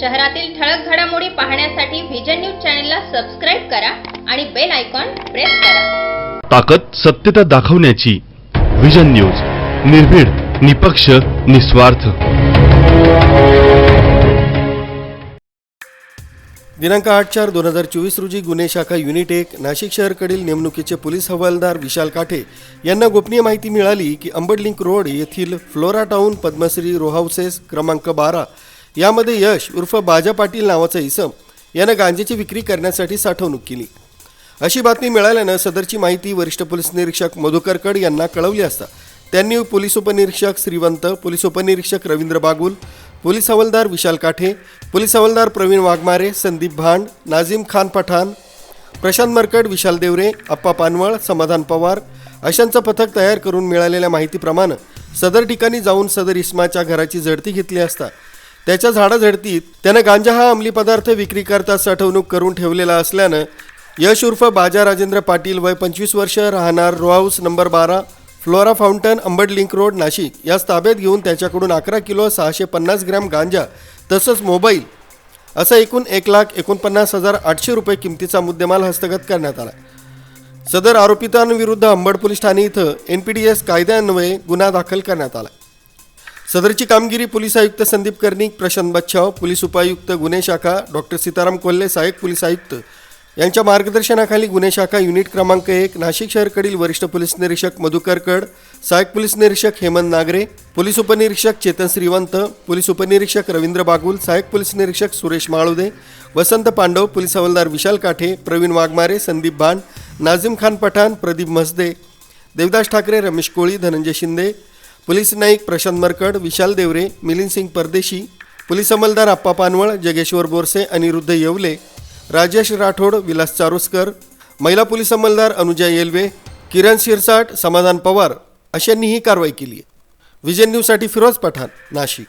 शहरातील ठळक घडामोडी पाहण्यासाठी व्हिजन न्यूज चॅनलला सबस्क्राईब करा आणि बेल आयकॉन प्रेस करा. ताकद सत्यता दाखवण्याची विजन न्यूज निर्भीड निपक्ष निस्वार्थ. दिनांक आठ चार दोन हजार चोवीस रोजी गुन्हे शाखा युनिट एक नाशिक शहरकडील नेमणुकीचे पोलीस हवालदार विशाल काठे यांना गोपनीय माहिती मिळाली की अंबडलिंक रोड येथील Flora Town Padmashri row houses क्रमांक बारा यामध्ये यश उर्फ बाजा पाटील नावाचा इसम यानं गांजेची विक्री करण्यासाठी साठवणूक केली. अशी बातमी मिळाल्यानं सदरची माहिती वरिष्ठ पोलीस निरीक्षक मधुकर कड यांना कळवली असता त्यांनी पोलीस उपनिरीक्षक श्रीवंत पोलीस उपनिरीक्षक रवींद्र बागुल पोलीस हवालदार विशाल काठे पोलीस हवालदार प्रवीण वाघमारे संदीप भांड नाझीम खान पठाण प्रशांत मरकड विशाल देवरे अप्पा पानवळ समाधान पवार अशांचं पथक तयार करून मिळालेल्या माहितीप्रमाणे सदर ठिकाणी जाऊन सदर इस्माच्या घराची झडती घेतली असता त्याच्या झाडाझडतीत त्यानं गांजा हा अंमली पदार्थ विक्रीकरता साठवणूक करून ठेवलेला असल्यानं यश उर्फ बाजा राजेंद्र पाटील वय पंचवीस वर्ष राहणार रो हाऊस नंबर बारा Flora Fountain Ambad link road Nashik. यास ताब्यात घेऊन त्याच्याकडून अकरा किलो सहाशे पन्नास ग्रॅम गांजा तसंच मोबाईल असा एकूण एक लाख एकोणपन्नास हजार आठशे रुपये किमतीचा मुद्देमाल हस्तगत करण्यात आला. सदर आरोपितांविरुद्ध अंबड पोलीस ठाणे इथं एन पी डी एस कायद्यान्वये गुन्हा दाखल करण्यात आला. सदरची कामगिरी पोलीस आयुक्त संदीप कर्णिक प्रशांत बच्छाव पोलीस उपायुक्त गुन्हे शाखा डॉक्टर सीताराम कोल्हे सहाय्यक पोलीस आयुक्त. यांच्या मार्गदर्शनाखाली गुन्हे शाखा युनिट क्रमांक एक नाशिक शहरकडील वरिष्ठ पोलीस निरीक्षक मधुकर कड सहाय्यक पोलीस निरीक्षक हेमंत नागरे पोलीस उपनिरीक्षक चेतन श्रीवंत पोलीस उपनिरीक्षक रवींद्र बागुल सहाय्यक पोलीस निरीक्षक सुरेश माळुदे वसंत पांडव पोलीस हवालदार विशाल काठे प्रवीण वाघमारे संदीप भान नाझीम खान पठाण प्रदीप मसदे देवदास ठाकरे रमेश कोळी धनंजय शिंदे पोलीस नाईक प्रशांत मरकड विशाल देवरे मिलिंद सिंग परदेशी पोलीस अंमलदार आप्पा पानवळ जगेश्वर बोरसे अनिरुद्ध येवले राजेश राठोड विलास चारोस्कर महिला पोलीस अंमलदार अनुजा येलवे किरण शिरसाट समाधान पवार अशांनी ही कारवाई केली आहे. विजय न्यूजसाठी फिरोज पठाण नाशिक.